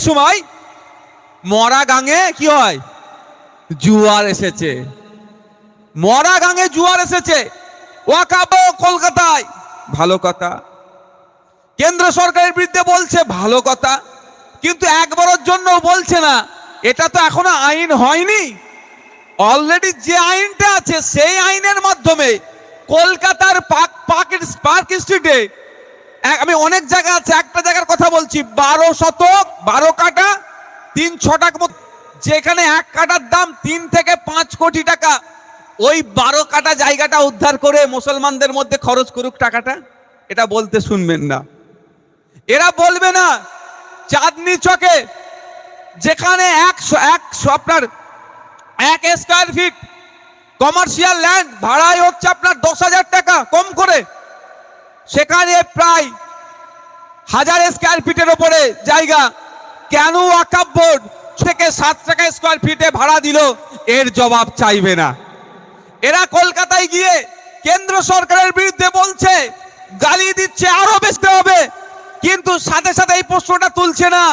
সময় মরা গাঙে কি হয়? জুয়ার এসেছে। মরা গাঙে জুয়ার এসেছে। ওয়াকাবো কলকাতায়। ভালো কথা। কেন্দ্র সরকারের বিরুদ্ধে বলছে ভালো কথা। কিন্তু একবারের জন্য বলছে না। এটা তো এখনও আইন হয়নি। অলরেডি যে আইনটা আছে, সেই আইনের মাধ্যমে কলকাতার পার্ক পার্ক স্ট্রিটে আমি অনেক জায়গা আছে, একটা জায়গার কথা বলছি, বারো শতক, বারো কাটা তিন ছটাক যেখানে এক কাটার দাম তিন থেকে পাঁচ কোটি টাকা। ওই বারো কাটা জায়গাটা উদ্ধার করে মুসলমানদের মধ্যে খরচ করুক টাকাটা, এটা বলতে শুনবেন না। এরা বলবে না, চাঁদনি চকে, যেখানে একশো একশো আপনার এক স্কোয়ার ফিট কমার্শিয়াল ল্যান্ড ভাড়ায় হচ্ছে আপনার দশ হাজার টাকা, কম সেখানে প্রায় হাজার স্কোয়ার ফিটের ওপরে জায়গা। কেন ওয়াকাব বোর্ড থেকে সাত টাকা স্কোয়ার ফিটে ভাড়া দিল? এর জবাব চাইবে না। এরা কলকাতায় গিয়ে কেন্দ্র সরকারের বিরুদ্ধে বলছে, গালি দিচ্ছে, আরও বেচতে হবে। কিন্তু সাথে সাথে এই প্রশ্নটা তুলছে না।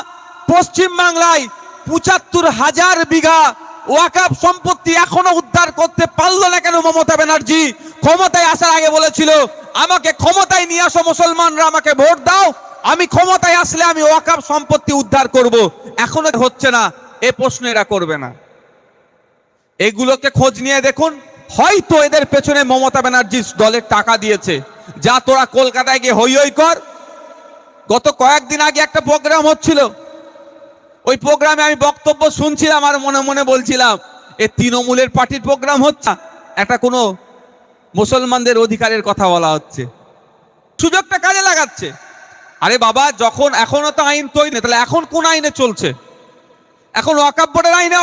পশ্চিম বাংলায় পঁচাত্তর হাজার বিঘা ওয়াকাব সম্পত্তি এখনও উদ্ধার করতে পারল না কেন মমতা ব্যানার্জি? ক্ষমতায় আসার আগে বলেছিল, আমাকে ক্ষমতায় নিয়ে আসো মুসলমানরা, আমাকে ভোট দাও। আমি ক্ষমতায় আসলে আমি ওয়াকাব সম্পত্তি উদ্ধার করব। এখনও হচ্ছে না, এ প্রশ্ন এরা করবে না। এগুলোকে খোঁজ নিয়ে দেখুন। হয়তো এদের পেছনে মমতা ব্যানার্জি দলের টাকা দিয়েছে। যা তোরা কলকাতায় গিয়ে হই হই কর। গত কয়েকদিন আগে একটা প্রোগ্রাম হচ্ছিল। ওই প্রোগ্রামে আমি বক্তব্য শুনছিলাম আর মনে মনে বলছিলাম, এ তৃণমূলের পার্টির প্রোগ্রাম হচ্ছে? একটা কোনো মুসলমানদের অধিকারের কথা বলা হচ্ছে। সুযোগটা কাজে লাগাচ্ছে। আরে বাবা, যখন এখনও তো আইন তৈরি তাহলে এখন কোন আইনে চলছে? এখন অকাব্যটার আইনে